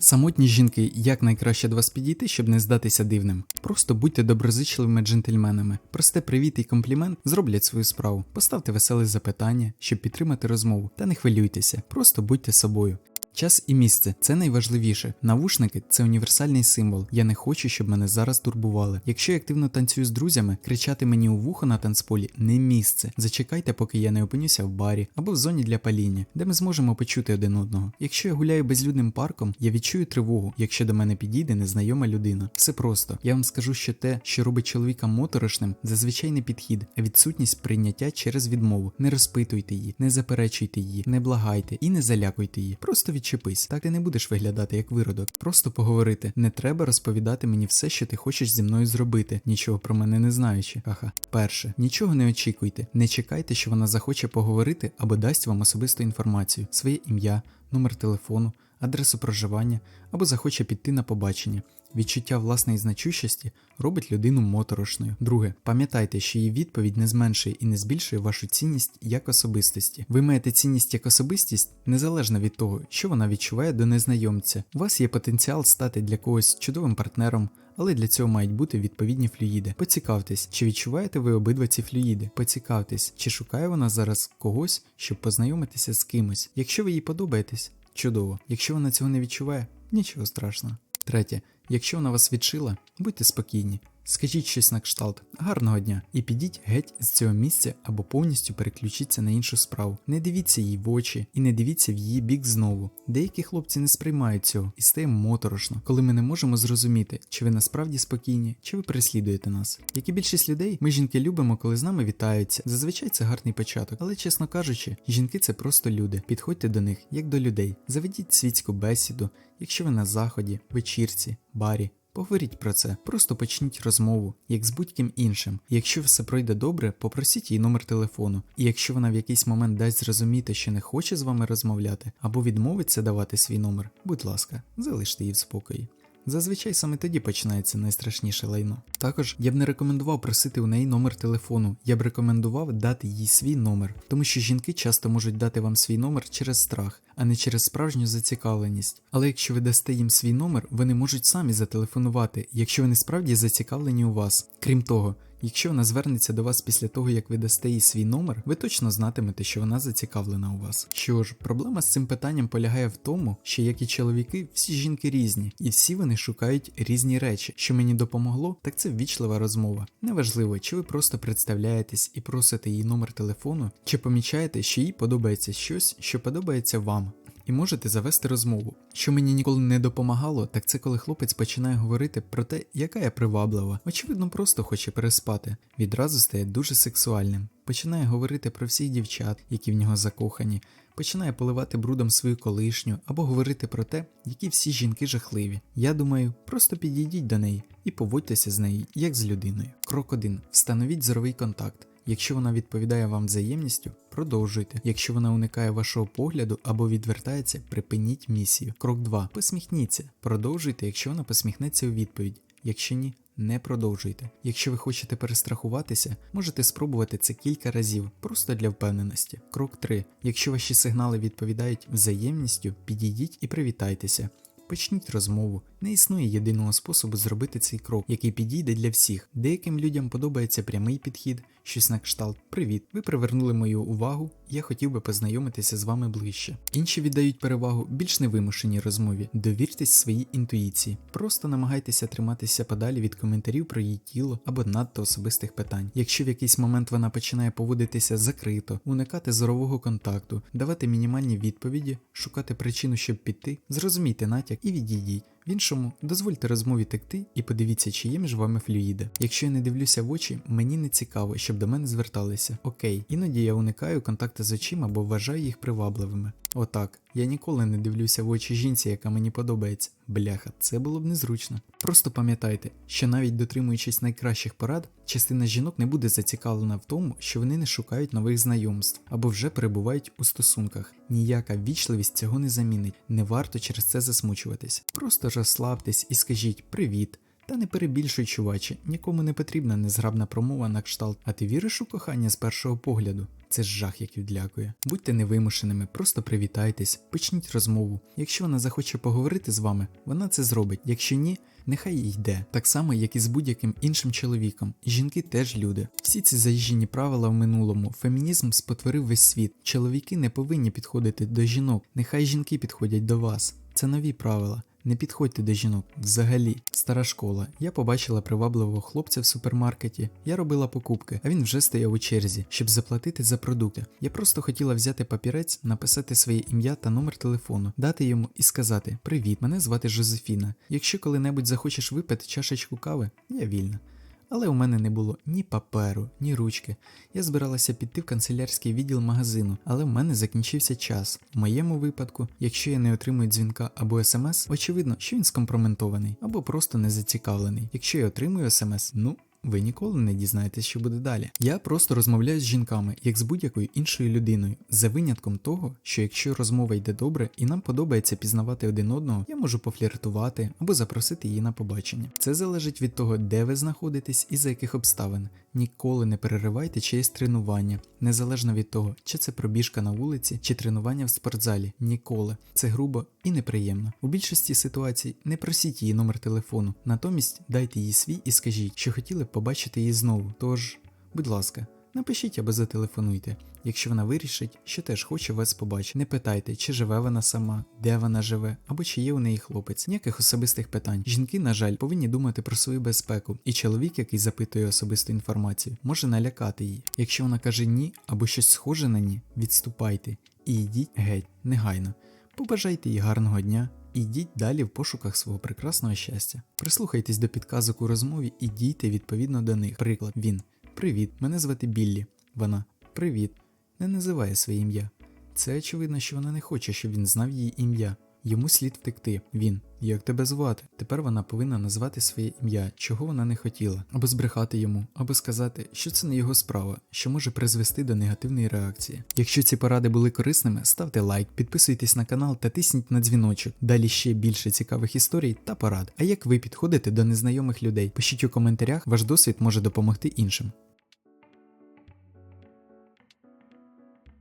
Самотні жінки, як найкраще до вас підійти, щоб не здатися дивним. Просто будьте доброзичливими джентльменами. Просте привіт і комплімент зроблять свою справу. Поставте веселе запитання, щоб підтримати розмову. Та не хвилюйтеся, просто будьте собою. Час і місце це найважливіше. Навушники це універсальний символ. Я не хочу, щоб мене зараз турбували. Якщо я активно танцюю з друзями, кричати мені у вухо на танцполі не місце. Зачекайте, поки я не опинюся в барі або в зоні для паління, де ми зможемо почути один одного. Якщо я гуляю безлюдним парком, я відчую тривогу, якщо до мене підійде незнайома людина. Все просто. Я вам скажу, що те, що робить чоловіка моторошним, зазвичай не підхід, а відсутність прийняття через відмову. Не розпитуйте її, не заперечуйте її, не благайте і не залякуйте її. Просто відчепись. Так ти не будеш виглядати як виродок. Просто поговорити. Не треба розповідати мені все, що ти хочеш зі мною зробити, нічого про мене не знаючи. Ага. Перше, нічого не очікуйте. Не чекайте, що вона захоче поговорити або дасть вам особисту інформацію, своє ім'я, номер телефону, адресу проживання або захоче піти на побачення. Відчуття власної значущості робить людину моторошною. Друге, пам'ятайте, що її відповідь не зменшує і не збільшує вашу цінність як особистості. Ви маєте цінність як особистість незалежно від того, що вона відчуває до незнайомця. У вас є потенціал стати для когось чудовим партнером. Але для цього мають бути відповідні флюїди. Поцікавтесь, чи відчуваєте ви обидва ці флюїди. Поцікавтесь, чи шукає вона зараз когось, щоб познайомитися з кимось. Якщо ви їй подобаєтесь, чудово. Якщо вона цього не відчуває, нічого страшного. Третє, якщо вона вас відшила, будьте спокійні. Скажіть щось на кшталт гарного дня і підіть геть з цього місця або повністю переключіться на іншу справу. Не дивіться їй в очі і не дивіться в її бік знову. Деякі хлопці не сприймають цього і стає моторошно, коли ми не можемо зрозуміти, чи ви насправді спокійні, чи ви переслідуєте нас. Як і більшість людей, ми жінки любимо, коли з нами вітаються. Зазвичай це гарний початок, але чесно кажучи, жінки це просто люди. Підходьте до них як до людей. Заведіть світську бесіду, якщо ви на заході, вечірці, барі. Поговоріть про це, просто почніть розмову, як з будь-ким іншим. Якщо все пройде добре, попросіть її номер телефону. І якщо вона в якийсь момент дасть зрозуміти, що не хоче з вами розмовляти, або відмовиться давати свій номер, будь ласка, залиште її в спокої. Зазвичай саме тоді починається найстрашніше лайно. Також я б не рекомендував просити у неї номер телефону, я б рекомендував дати їй свій номер, тому що жінки часто можуть дати вам свій номер через страх, а не через справжню зацікавленість. Але якщо ви дасте їм свій номер, вони можуть самі зателефонувати, якщо вони справді зацікавлені у вас. Крім того, Якщо вона звернеться до вас після того, як ви дасте їй свій номер, ви точно знатимете, що вона зацікавлена у вас. Що ж, проблема з цим питанням полягає в тому, що як і чоловіки, всі жінки різні, і всі вони шукають різні речі. Що мені допомогло, так це ввічлива розмова. Неважливо, чи ви просто представляєтесь і просите її номер телефону, чи помічаєте, що їй подобається щось, що подобається вам. І можете завести розмову. Що мені ніколи не допомагало, так це коли хлопець починає говорити про те, яка я приваблива. Очевидно, просто хоче переспати. Відразу стає дуже сексуальним. Починає говорити про всіх дівчат, які в нього закохані, починає поливати брудом свою колишню або говорити про те, які всі жінки жахливі. Я думаю, просто підійдіть до неї і поводьтеся з нею, як з людиною. Крок 1. Встановіть зоровий контакт. Якщо вона відповідає вам взаємністю, продовжуйте. Якщо вона уникає вашого погляду або відвертається, припиніть місію. Крок 2. Посміхніться. Продовжуйте, якщо вона посміхнеться у відповідь. Якщо ні, не продовжуйте. Якщо ви хочете перестрахуватися, можете спробувати це кілька разів, просто для впевненості. Крок 3. Якщо ваші сигнали відповідають взаємністю, підійдіть і привітайтеся. Почніть розмову. Не існує єдиного способу зробити цей крок, який підійде для всіх. Деяким людям подобається прямий підхід, щось на кшталт. Привіт, ви привернули мою увагу, я хотів би познайомитися з вами ближче. Інші віддають перевагу більш невимушеній розмові. Довіртесь своїй інтуїції. Просто намагайтеся триматися подалі від коментарів про її тіло або надто особистих питань. Якщо в якийсь момент вона починає поводитися закрито, уникати зорового контакту, давати мінімальні відповіді, шукати причину, щоб піти, зрозумійте натяк і відійдіть. В іншому, дозвольте розмові текти і подивіться, чи є між вами флюїди. Якщо я не дивлюся в очі, мені не цікаво, щоб до мене зверталися. Окей, іноді я уникаю контакти з очима, бо вважаю їх привабливими. Отак, я ніколи не дивлюся в очі жінці, яка мені подобається. Бляха, це було б незручно. Просто пам'ятайте, що навіть дотримуючись найкращих порад, частина жінок не буде зацікавлена в тому, що вони не шукають нових знайомств або вже перебувають у стосунках. Ніяка вічливість цього не замінить, не варто через це засмучуватись. Просто розслабтесь і скажіть привіт. Та не перебільшуй, чуваче, нікому не потрібна незграбна промова на кшталт, а ти віриш у кохання з першого погляду? Це ж жах, як відлякує. Будьте невимушеними, просто привітайтесь, почніть розмову. Якщо вона захоче поговорити з вами, вона це зробить. Якщо ні, нехай і йде. Так само, як і з будь-яким іншим чоловіком. Жінки теж люди. Всі ці заїжджені правила в минулому. Фемінізм спотворив весь світ. Чоловіки не повинні підходити до жінок. Нехай жінки підходять до вас. Це нові правила. Не підходьте до жінок взагалі. Стара школа. Я побачила привабливого хлопця в супермаркеті. Я робила покупки, а він вже стояв у черзі, щоб заплатити за продукти. Я просто хотіла взяти папірець, написати своє ім'я та номер телефону, дати йому і сказати: Привіт, мене звати Жозефіна. Якщо коли-небудь захочеш випити чашечку кави, я вільна. Але у мене не було ні паперу, ні ручки. Я збиралася піти в канцелярський відділ магазину, але в мене закінчився час. В моєму випадку, якщо я не отримую дзвінка або смс, очевидно, що він скомпроментований або просто не зацікавлений. Якщо я отримую смс, ну. Ви ніколи не дізнаєтесь, що буде далі. Я просто розмовляю з жінками, як з будь-якою іншою людиною, за винятком того, що якщо розмова йде добре і нам подобається пізнавати один одного, я можу пофліртувати або запросити її на побачення. Це залежить від того, де ви знаходитесь і за яких обставин. Ніколи не переривайте чиєсь тренування, незалежно від того, чи це пробіжка на вулиці, чи тренування в спортзалі. Ніколи. Це грубо і неприємно. У більшості ситуацій не просіть її номер телефону, натомість дайте їй свій і скажіть, що хотіли побачити її знову. Тож, будь ласка. Напишіть або зателефонуйте, якщо вона вирішить, що теж хоче вас побачити. Не питайте, чи живе вона сама, де вона живе, або чи є у неї хлопець. Ніяких особистих питань. Жінки, на жаль, повинні думати про свою безпеку, і чоловік, який запитує особисту інформацію, може налякати її. Якщо вона каже ні або щось схоже на ні, відступайте і йдіть геть, негайно. Побажайте їй гарного дня. І Йдіть далі в пошуках свого прекрасного щастя. Прислухайтесь до підказок у розмові і дійте відповідно до них. Приклад він. Привіт, мене звати Біллі. Вона Привіт. Не називає своє ім'я. Це очевидно, що вона не хоче, щоб він знав її ім'я. Йому слід втекти. Він. Як тебе звати? Тепер вона повинна назвати своє ім'я, чого вона не хотіла, або збрехати йому, або сказати, що це не його справа, що може призвести до негативної реакції. Якщо ці поради були корисними, ставте лайк, підписуйтесь на канал та тисніть на дзвіночок. Далі ще більше цікавих історій та порад. А як ви підходите до незнайомих людей? Пишіть у коментарях, ваш досвід може допомогти іншим.